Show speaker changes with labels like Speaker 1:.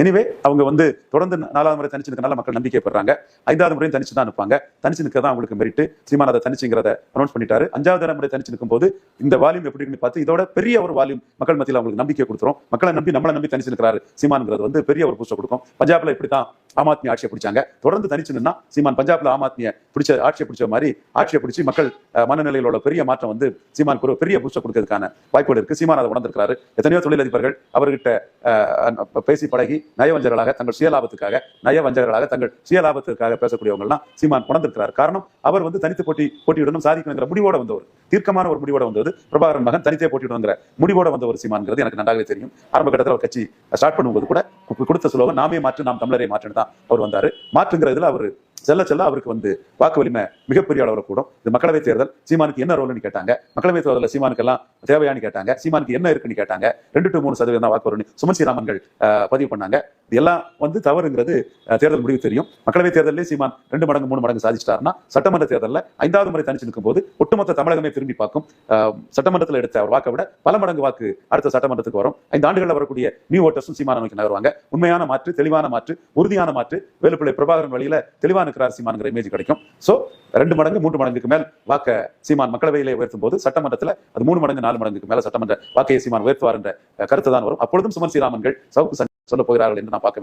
Speaker 1: Anyway அவங்க வந்து தொடர்ந்து நாலாவது முறை தனிச்சு நிற்கனால மக்கள் நம்பிக்கை பெறாங்க ஐந்தாவது முறையும் தனிச்சு தான் நிற்பாங்க தனிச்சு நிற்க தான் அவங்களுக்கு மெரிட்டு சீமான் அதை தனிச்சுங்கிறத அனௌன்ஸ் பண்ணிட்டாரு. அஞ்சாவது முறை தனிச்சு நிற்கும் போது இந்த வால்யூம் எப்படி பார்த்து இதோட பெரிய ஒரு வால்யூம் மக்கள் மத்தியில் அவங்களுக்கு நம்பிக்கை கொடுத்துரும். மக்களை நம்பி நம்மளை நம்பி தனிச்சு நிற்கிறாரு சீமானுங்கிறது வந்து பெரிய ஒரு பூஸ்டர் கொடுக்கும். பஞ்சாப்ல இப்படி தான் ஆம் ஆத்மி ஆட்சியை பிடிச்சாங்க. தொடர்ந்து தனிச்சுன்னா சீமான் பஞ்சாப்ல ஆம் ஆத்மியை பிடிச்ச ஆட்சியை பிடிச்ச மாதிரி ஆட்சியை பிடிச்சி மக்கள் மனநிலையில் உள்ள பெரிய மாற்றம் வந்து சீமான் ஒரு பெரிய பூஸ்டர் கொடுக்கறதுக்கான வாய்ப்புகள் இருக்கு. சீமான் அதை உணர்ந்திருக்கிறாரு. எத்தனையோ தொழிலதிபர்கள் அவர்கிட்ட பேசி பழகி நயவஞ்சகர்களாக தங்கள் சுயலாபத்துக்காக நயவஞ்சகர்களாக தங்கள் சுயலாபத்துக்காக பேசக்கூடியவங்க எல்லாம் சீமான் உணர்ந்திருக்கிறார். காரணம் அவர் வந்து தனித்து போட்டி போட்டியிடணும் சாதிக்கணுங்கிற முடிவோட வந்தவர். தீர்க்கமான ஒரு முடிவோட வந்தது பிரபாகரன் மகன் தனித்தே போட்டியிடணுங்கிற முடிவோட வந்த ஒரு சீமான்ங்கிறது எனக்கு நன்றாகவே தெரியும். ஆரம்ப கட்டத்தில் அவர் கட்சி ஸ்டார்ட் பண்ணும்போது கூட கொடுத்த சுலோகம் நாமே மாற்று நாம் தமிழரை மாற்றணும் தான் அவர் வந்தாரு. மாற்றுங்கிறதுல அவர் செல்ல செல்ல அவருக்கு வந்து வாக்கு வலிமை மிகப்பெரிய அளவில் கூடும். இது மக்களவை தேர்தல். சீமானுக்கு என்ன ரோல்னு கேட்டாங்க. மக்களவை தேர்தலில் சீமானுக்கு எல்லாம் தேவையான்னு கேட்டாங்க. சீமானுக்கு என்ன இருக்குன்னு கேட்டாங்க. ரெண்டு டு மூணு சதவீதம் தான் வாக்கு வரும்னு சுமன் ஸ்ரீராமன்கள் பதிவு பண்ணாங்க. இதெல்லாம் வந்து தவறுங்கிறது தேர்தல் முடிவு தெரியும். மக்களவை தேர்தலே சீமான் ரெண்டு மடங்கு மூணு மடங்கு சாதிச்சிட்டாருன்னா சட்டமன்ற தேர்தலில் ஐந்தாவது முறை தனிச்சு நிற்கும் போது ஒட்டுமொத்த தமிழகமே திரும்பி பார்க்கும். சட்டமன்றத்தில் எடுத்த அவர் வாக்கை விட பல மடங்கு வாக்கு அடுத்த சட்டமன்றத்துக்கு வரும். ஐந்து ஆண்டுகளில் வரக்கூடிய நியூ ஓட்டர்ஸும் சீமான நோக்கி நகருவாங்க. உண்மையான மாற்று தெளிவான மாற்று உறுதியான மாற்று வேலுப்பிள்ளை பிரபாகரன் வழியில தெளிவான இருக்கிறார் சீமானுங்கிற இமேஜ் கிடைக்கும். சோ ரெண்டு மடங்கு மூன்று மடங்குக்கு மேல் வாக்க சீமான் மக்களவையிலே உயர்த்தும் போது சட்டமன்றத்தில் அது மூணு மடங்கு நாலு மடங்குக்கு மேல சட்டமன்ற வாக்கையை சீமான் உயர்த்துவார் என்ற கருத்து தான் வரும். அப்பொழுதும் சுமன் ஸ்ரீராமன்கள் சவுக்கு சொல்ல போகிறார்கள் என்று நான் பார்க்க வேண்டும்.